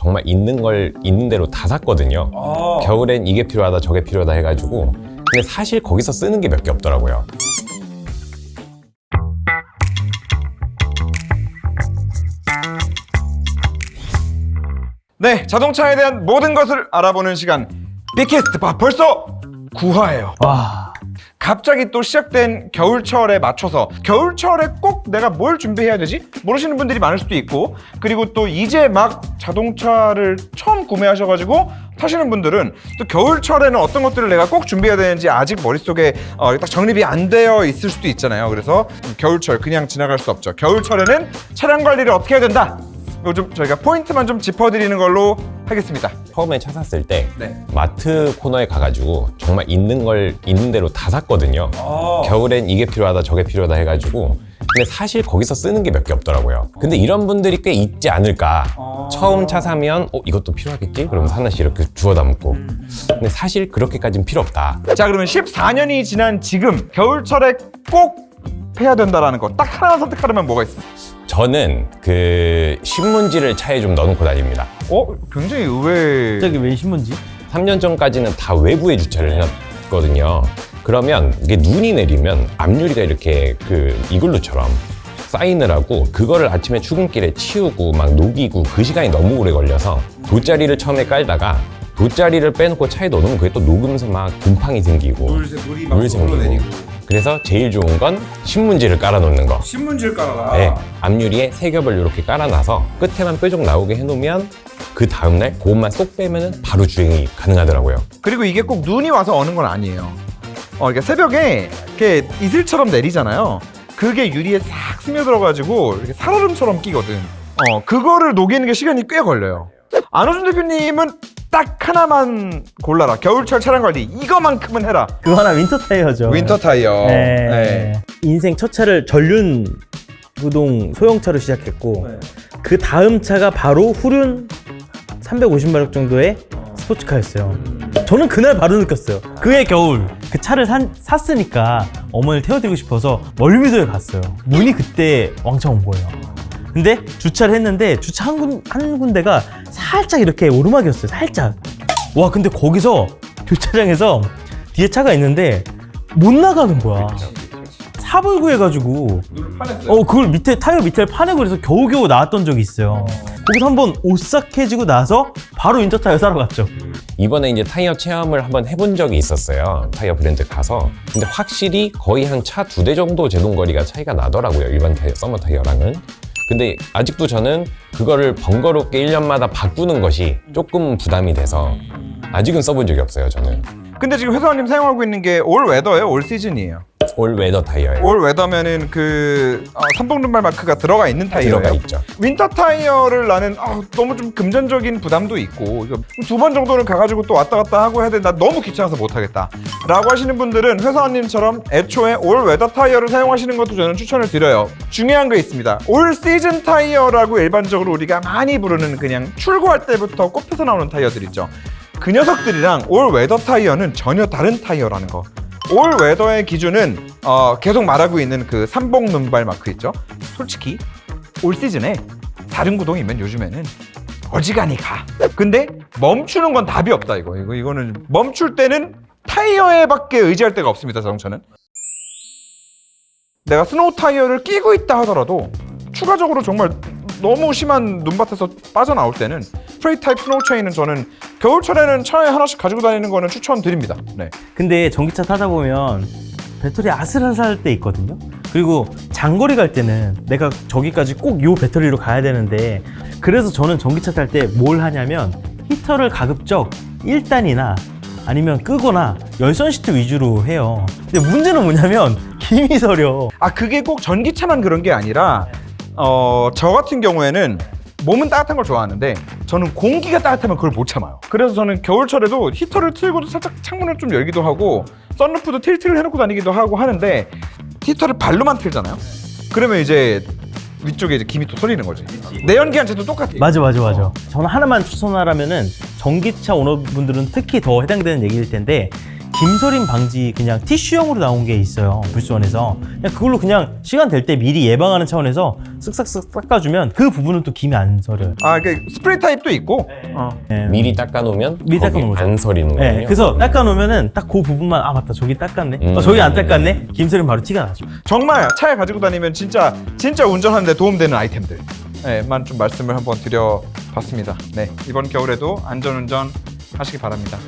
정말 있는 걸 있는 대로 다 샀거든요. 겨울엔 이게 필요하다 저게 필요하다 해가지고 근데 사실 거기서 쓰는 게 몇 개 없더라고요. 네, 자동차에 대한 모든 것을 알아보는 시간. 빅캐스트 봐, 벌써 9화예요. 와. 갑자기 또 시작된 겨울철에 맞춰서 겨울철에 꼭 내가 뭘 준비해야 되지? 모르시는 분들이 많을 수도 있고 그리고 또 이제 막 자동차를 처음 구매하셔가지고 타시는 분들은 또 겨울철에는 어떤 것들을 내가 꼭 준비해야 되는지 아직 머릿속에 어, 딱 정립이 안 되어 있을 수도 있잖아요. 그래서 겨울철 그냥 지나갈 수 없죠. 겨울철에는 차량 관리를 어떻게 해야 된다? 좀 저희가 포인트만 좀 짚어드리는 걸로 하겠습니다 처음에 차 샀을 때 네. 마트 코너에 가가지고 정말 있는 걸 있는 대로 다 샀거든요. 겨울엔 이게 필요하다 저게 필요하다 해가지고 근데 사실 거기서 쓰는 게 몇 개 없더라고요. 근데 이런 분들이 꽤 있지 않을까. 처음 차 사면 어 이것도 필요하겠지? 그러면서 하나씩 이렇게 주워 담고. 근데 사실 그렇게까지는 필요 없다. 자 그러면 14년이 지난 지금 겨울철에 꼭 해야 된다라는 거 딱 하나 선택하려면 뭐가 있습니까? 저는 그 신문지를 차에 좀 넣어놓고 다닙니다. 어? 굉장히 의외 갑자기 왜 신문지? 3년 전까지는 다 외부에 주차를 해놨거든요. 그러면 이게 눈이 내리면 앞유리가 이렇게 그 이글루처럼 사인을 하고 그거를 아침에 출근길에 치우고 막 녹이고 그 시간이 너무 오래 걸려서 돗자리를 처음에 깔다가 돗자리를 빼놓고 차에 넣어놓으면 그게 또 녹으면서 막 곰팡이 생기고 물이 물 생기고 그래서 제일 좋은 건 신문지를 깔아놓는 거 신문지를 깔아라 네, 앞유리에 세 겹을 이렇게 깔아놔서 끝에만 뾰족 나오게 해놓으면 그 다음날 그것만 쏙 빼면은 바로 주행이 가능하더라고요. 그리고 이게 꼭 눈이 와서 어는 건 아니에요. 어, 그러니까 새벽에 이렇게 이슬처럼 내리잖아요. 그게 유리에 싹 스며들어가지고 이렇게 살얼음처럼 끼거든. 어 그거를 녹이는 게 시간이 꽤 걸려요. 안호준 대표님은 딱 하나만 골라라. 겨울철 차량 관리. 이거만큼은 해라. 그거 하나 윈터 타이어죠. 윈터 타이어. 네. 인생 첫 차를 전륜 구동 소형차로 시작했고 네. 그 다음 차가 바로 후륜 350마력 정도의 스포츠카였어요. 저는 그날 바로 느꼈어요. 그해 겨울 그 차를 산, 샀으니까 어머니를 태워드리고 싶어서 멀미도에 갔어요. 눈이 그때 왕창 온 거예요. 근데 주차를 했는데 주차 한, 군, 한 군데가 살짝 이렇게 오르막이었어요. 살짝. 와 근데 거기서 주차장에서 뒤에 차가 있는데 못 나가는 거야. 사불구 해가지고 어 그걸 밑에 타이어 밑에 파내고 그래서 겨우겨우 나왔던 적이 있어요. 거기서 한번 오싹해지고 나서 바로 윈터 타이어 사러 갔죠. 이번에 이제 타이어 체험을 한번 해본 적이 있었어요. 타이어 브랜드 가서. 근데 확실히 거의 한 차 두 대 정도 제동 거리가 차이가 나더라고요. 일반 타이어, 서머 타이어랑은. 근데 아직도 저는 그거를 번거롭게 1년마다 바꾸는 것이 조금 부담이 돼서 아직은 써본 적이 없어요, 저는. 근데 지금 회사원님 사용하고 있는 게 올 웨더예요 올 시즌이에요 올 웨더 타이어예요. 올 웨더면은 그 어, 삼봉run발 마크가 들어가 있는 타이어예요. 들어가 있죠. 윈터 타이어를 나는 아, 너무 좀 금전적인 부담도 있고 두 번 정도는 가가지고 또 왔다 갔다 하고 해야 된다 너무 귀찮아서 못하겠다 라고 하시는 분들은 회사원님처럼 애초에 올 웨더 타이어를 사용하시는 것도 저는 추천을 드려요 중요한 거 있습니다 올 시즌 타이어라고 일반적으로 우리가 많이 부르는 그냥 출고할 때부터 꼽혀서 나오는 타이어들 있죠 그 녀석들이랑 올 웨더 타이어는 전혀 다른 타이어라는 거 올 웨더의 기준은 어, 계속 말하고 있는 그 삼봉 눈발 마크 있죠 솔직히 올 시즌에 다른 구동이면 요즘에는 어지간히 가. 근데 멈추는 건 답이 없다 이거. 이거 이거는 멈출 때는 타이어에밖에 의지할 데가 없습니다 자동차는. 내가 스노우 타이어를 끼고 있다 하더라도 추가적으로 정말 너무 심한 눈밭에서 빠져나올 때는 프레이 타입 스노우 체인은 저는 겨울철에는 차에 하나씩 가지고 다니는 거는 추천드립니다. 네. 근데 전기차 타다 보면 배터리 아슬아슬할 때 있거든요. 그리고 장거리 갈 때는 내가 저기까지 꼭 요 배터리로 가야 되는데 그래서 저는 전기차 탈 때 뭘 하냐면 히터를 가급적 1단이나 아니면 끄거나 열선 시트 위주로 해요. 근데 문제는 뭐냐면 김이 서려. 아 그게 꼭 전기차만 그런 게 아니라 어 저 같은 경우에는 몸은 따뜻한 걸 좋아하는데 저는 공기가 따뜻하면 그걸 못 참아요. 그래서 저는 겨울철에도 히터를 틀고도 살짝 창문을 좀 열기도 하고 썬루프도 틸트를 해놓고 다니기도 하고 하는데 히터를 발로만 틀잖아요. 그러면 이제 위쪽에 이제 김이 또 쏠리는 거지. 내연기관차도 똑같아. 맞아 맞아 맞아. 저는 하나만 추천하라면은 전기차 오너분들은 특히 더 해당되는 얘기일 텐데 김서림 방지 그냥 티슈용으로 나온 게 있어요 불수원에서 그냥 그걸로 그냥 시간 될 때 미리 예방하는 차원에서 쓱싹쓱 닦아주면 그 부분은 또 김이 안 서려요 아, 그 스프레이 타입도 있고. 어. 네. 미리 닦아놓으면 미리 거기 닦아놓은 거죠. 안 서리는 거예요. 네, 그래서 닦아놓으면 딱그 부분만 아 맞다 저기 닦았네 음. 어, 저기 안 닦았네 김서림 바로 티가 나죠 정말 차에 가지고 다니면 진짜 진짜 운전하는데 도움되는 아이템들. 네, 만좀 말씀을 한번 드려봤습니다. 네, 이번 겨울에도 안전운전 하시기 바랍니다.